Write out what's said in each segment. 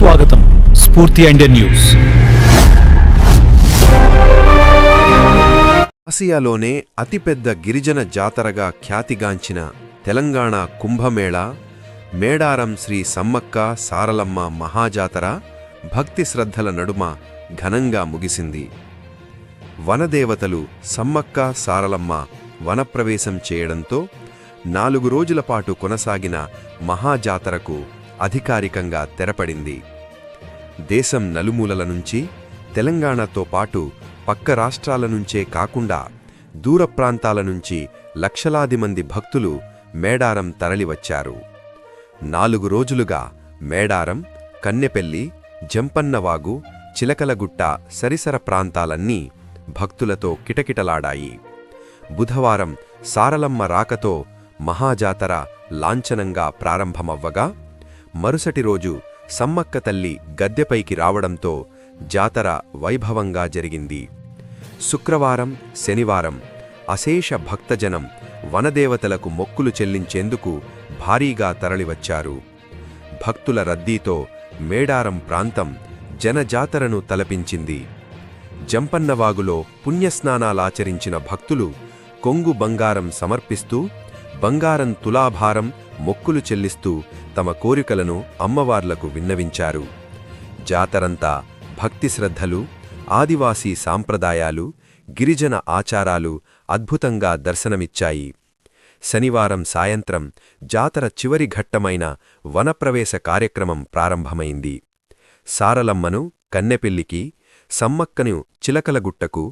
స్వాగతం స్ఫూర్తి and news. ఆసియాలోనే అతిపెద్ద గిరిజన జాతరగా ఖ్యాతిగాంచిన తెలంగాణ కుంభమేళ మేడారం శ్రీ సమ్మక్క సారలమ్మ మహాజాతర భక్తి శ్రద్ధల నడుమ ఘనంగా ముగిసింది. వనదేవతలు సమ్మక్క సారలమ్మ వనప్రవేశం చేయడంతో నాలుగు రోజుల పాటు కొనసాగిన మహాజాతరకు అధికారికంగా తెరపడింది. దేశం నలుమూలల నుంచి తెలంగాణతో పాటు పక్క రాష్ట్రాల నుంచే కాకుండా దూర ప్రాంతాల నుంచి లక్షలాది మంది భక్తులు మేడారం తరలివచ్చారు. నాలుగు రోజులుగా మేడారం కన్నెపెల్లి జంపన్నవాగు చిలకలగుట్ట సరిసర ప్రాంతాలన్నీ భక్తులతో కిటకిటలాడాయి. బుధవారం సారలమ్మ రాకతో మహాజాతర లాంఛనంగా ప్రారంభమవ్వగా మరుసటి రోజు సమ్మక్క తల్లి గద్దెపైకి రావడంతో జాతర వైభవంగా జరిగింది. శుక్రవారం శనివారం అశేష భక్తజనం వనదేవతలకు మొక్కులు చెల్లించేందుకు భారీగా తరలివచ్చారు. భక్తుల రద్దీతో మేడారం ప్రాంతం జనజాతరను తలపించింది. జంపన్నవాగులో పుణ్యస్నానాలాచరించిన భక్తులు కొంగు బంగారం సమర్పిస్తూ బంగారం తులాభారం మొక్కులు చెల్లిస్తూ తమ కోరికలను అమ్మవార్లకు విన్నవించారు. జాతరంతా భక్తి శ్రద్ధలు ఆదివాసీ సాంప్రదాయాలు గిరిజన ఆచారాలు అద్భుతంగా దర్శనమిచ్చాయి. శనివారం సాయంత్రం జాతర చివరి ఘట్టమైన వనప్రవేశ కార్యక్రమం ప్రారంభమైంది. సారలమ్మను కన్నెపెల్లికి సమ్మక్కను చిలకలగుట్టకు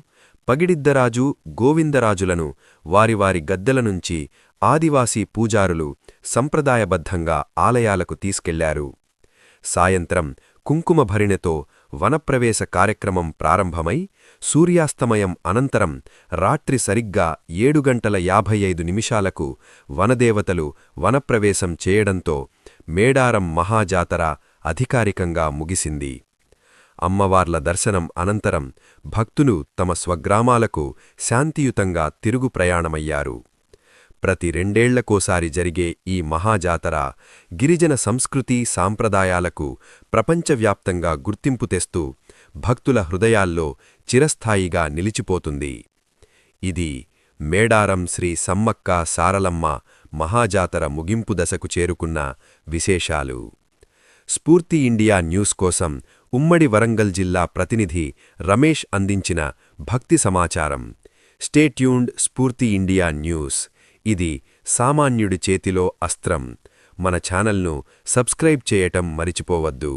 పగిడిద్దరాజు గోవిందరాజులను వారి వారి గద్దెల నుంచి ఆదివాసీ పూజారులు సంప్రదాయబద్ధంగా ఆలయాలకు తీసుకెళ్ళారు. సాయంత్రం కుంకుమభరిణతో వనప్రవేశ కార్యక్రమం ప్రారంభమై సూర్యాస్తమయం అనంతరం రాత్రి సరిగ్గా ఏడు గంటల యాభై ఐదు నిమిషాలకు వనదేవతలు వనప్రవేశం చేయడంతో మేడారం మహాజాతర అధికారికంగా ముగిసింది. అమ్మవార్ల దర్శనం అనంతరం భక్తులు తమ స్వగ్రామాలకు శాంతియుతంగా తిరుగు ప్రయాణమయ్యారు. ప్రతి రెండేళ్ళకోసారి జరిగే ఈ మహాజాతర గిరిజన సంస్కృతి సాంప్రదాయాలకు ప్రపంచవ్యాప్తంగా గుర్తింపు తెస్తూ భక్తుల హృదయాల్లో చిరస్థాయిగా నిలిచిపోతుంది. ఇది మేడారం శ్రీ సమ్మక్క సారలమ్మ మహాజాతర ముగింపు దశకు చేరుకున్న విశేషాలు. స్ఫూర్తి ఇండియా న్యూస్ కోసం ఉమ్మడి వరంగల్ జిల్లా ప్రతినిధి రమేష్ అందించిన భక్తి సమాచారం. స్టేట్యూన్డ్ స్ఫూర్తి ఇండియా న్యూస్. ఇది సామాన్యుడి చేతిలో అస్త్రం. మన ఛానల్ను సబ్స్క్రైబ్ చేయటం మరిచిపోవద్దు.